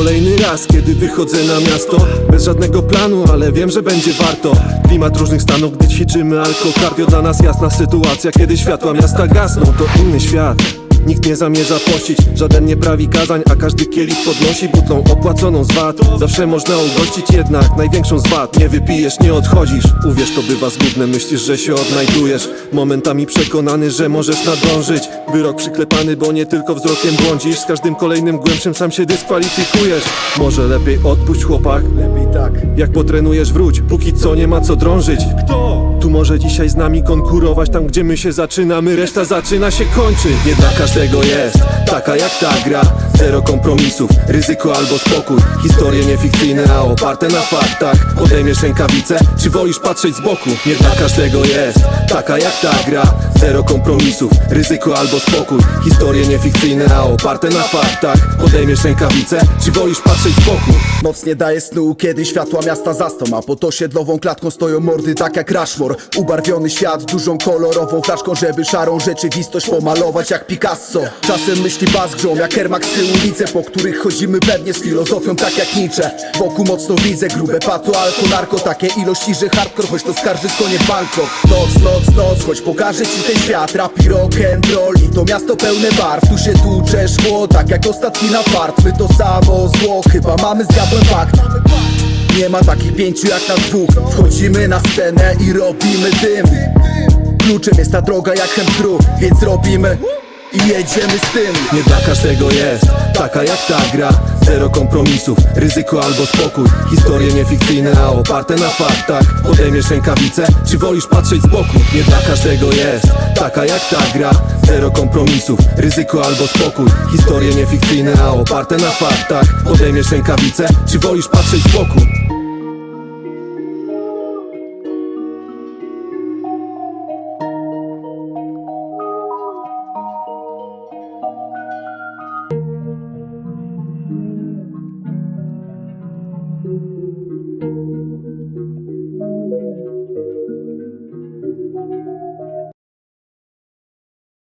kolejny raz, kiedy wychodzę na miasto. Bez żadnego planu, ale wiem, że będzie warto. Klimat różnych stanów, gdy ćwiczymy alkokardio Dla nas jasna sytuacja, kiedy światła miasta gasną To inny świat Nikt nie zamierza pościć, żaden nie prawi kazań A każdy kielich podnosi butlą opłaconą z VAT. Zawsze można ugościć jednak największą z wad Nie wypijesz, nie odchodzisz. Uwierz, to bywa zgubne, myślisz, że się odnajdujesz. Momentami przekonany, że możesz nadążyć. Wyrok przyklepany, bo nie tylko wzrokiem błądzisz. Z każdym kolejnym głębszym sam się dyskwalifikujesz. Może lepiej odpuść chłopak. Lepiej tak. Jak potrenujesz wróć, póki co nie ma co drążyć. Kto? Tu może dzisiaj z nami konkurować Tam gdzie my się zaczynamy, reszta zaczyna się kończyć. Nie dla każdego jest taka jak ta gra Zero kompromisów, ryzyko albo spokój. Historie niefikcyjne, a oparte na faktach. Podejmiesz rękawice, czy wolisz patrzeć z boku? Nie dla każdego jest taka jak ta gra. Zero kompromisów, ryzyko albo spokój. Historie niefikcyjne, a oparte na faktach. Podejmiesz rękawice, czy wolisz patrzeć z boku? Noc nie daje snu, kiedy światła miasta zasną A pod osiedlową klatką stoją mordy tak jak Rushmore. Ubarwiony świat dużą kolorową flaszką Żeby szarą rzeczywistość pomalować jak Picasso. Czasem myśli bazgrzą jak Air Maxy ulice Po których chodzimy pewnie z filozofią tak jak Nietzsche. Wokół mocno widzę grube pato, alko, narko Takie ilości, że hardcore, choć to skarżysko nie Bangkok Noc, noc, noc, choć pokażę ci ten świat. Rap i rock and roll i to miasto pełne barw. Tu się tłucze szkło, tak jak ostatni na fart. My to samo zło, chyba mamy z diabłem nie ma takich pięciu jak nas dwóch. Wchodzimy na scenę i robimy dym. Kluczem jest ta droga jak chemtru Więc robimy i jedziemy z tym. Nie dla każdego jest taka jak ta gra. Zero kompromisów, ryzyko albo spokój. Historie niefikcyjne, a oparte na faktach. Podejmiesz rękawice, czy wolisz patrzeć z boku? Nie dla każdego jest taka jak ta gra. Zero kompromisów, ryzyko albo spokój. Historie niefikcyjne, a oparte na faktach. Podejmiesz rękawice, czy wolisz patrzeć z boku?